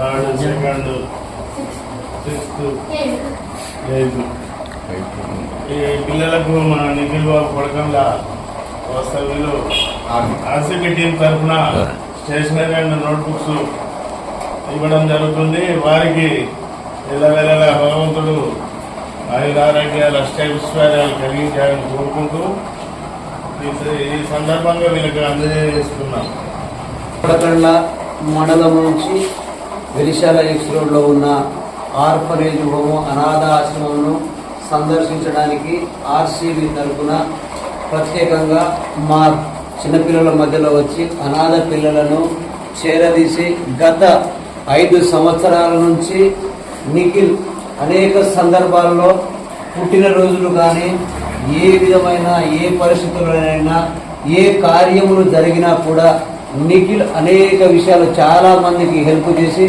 Third second. Sixth. Eighth ఈ పిల్లలకు మన నిఖిల్ బాబు కొడకంలా వస్తవులు ఆర్సీబీ టీం తరఫున స్టేషనరీ అండ్ నోట్బుక్స్ ఇవ్వడం జరుగుతుంది. వారికి ఎల్లవేళలా భగవంతుడు ఆయురారోగ్యాలు అష్టైశ్వర్యాలు కలిగించాలని కోరుకుంటూ ఈ- ఈ సందర్భంగా వీళ్ళకి అందజేస్తున్నాం. కొడకండ్ల మండలం నుంచి వెలిశాల ఎక్స్ రోడ్లో ఉన్న ఆర్ఫనేజ్ హోము అనాథ ఆశ్రమంను సందర్శించడానికి ఆర్సీబీ తరఫున ప్రత్యేకంగా మా చిన్నపిల్లల మధ్యలో వచ్చి అనాథ పిల్లలను చేరదీసి గత ఐదు సంవత్సరాల నుంచి నిఖిల్ అనేక సందర్భాల్లో పుట్టినరోజులు కానీ ఏ విధమైన ఏ పరిస్థితుల్లోనైనా ఏ కార్యములు జరిగినా కూడా నిఖిల్ అనేక విషయాలు చాలా మందికి హెల్ప్ చేసి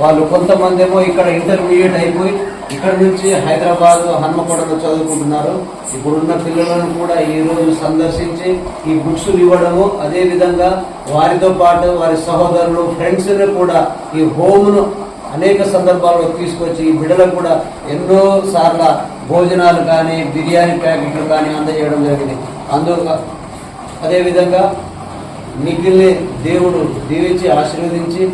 వాళ్ళు కొంతమంది ఏమో ఇక్కడ ఇంటర్మీడియట్ అయిపోయి ఇక్కడ నుంచి హైదరాబాద్ హన్మకొండలో చదువుకుంటున్నారు. ఇప్పుడున్న పిల్లలను కూడా ఈరోజు సందర్శించి ఈ బుక్స్ ఇవ్వడము అదేవిధంగా వారితో పాటు వారి సహోదరులు ఫ్రెండ్స్ కూడా ఈ హోమ్ను అనేక సందర్భాల్లో తీసుకొచ్చి ఈ బిడ్డలకు కూడా ఎన్నో సార్ల భోజనాలు కానీ బిర్యానీ ప్యాకెట్లు కానీ అందజేయడం జరిగింది. అందు అదేవిధంగా నిఖిల్ని దేవుడు దీవించి ఆశీర్వదించి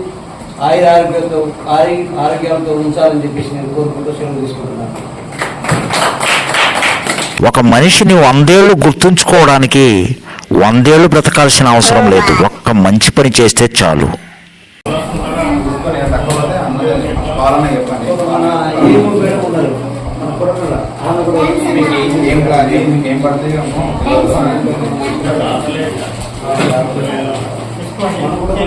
ఆయుర ఆరోగ్యంతో ఆరోగ్య ఆరోగ్యాలతో ఉంచాలని చెప్పేసి నేను కోరుకుంటూ సెలవు తీసుకుంటున్నాను ఒక మనిషిని వందేళ్ళు గుర్తుంచుకోవడానికి వందేళ్ళు బ్రతకాల్సిన అవసరం లేదు ఒక్క మంచి పని చేస్తే చాలు ఏం కాదు మీకు ఏం పడితే రాత్రి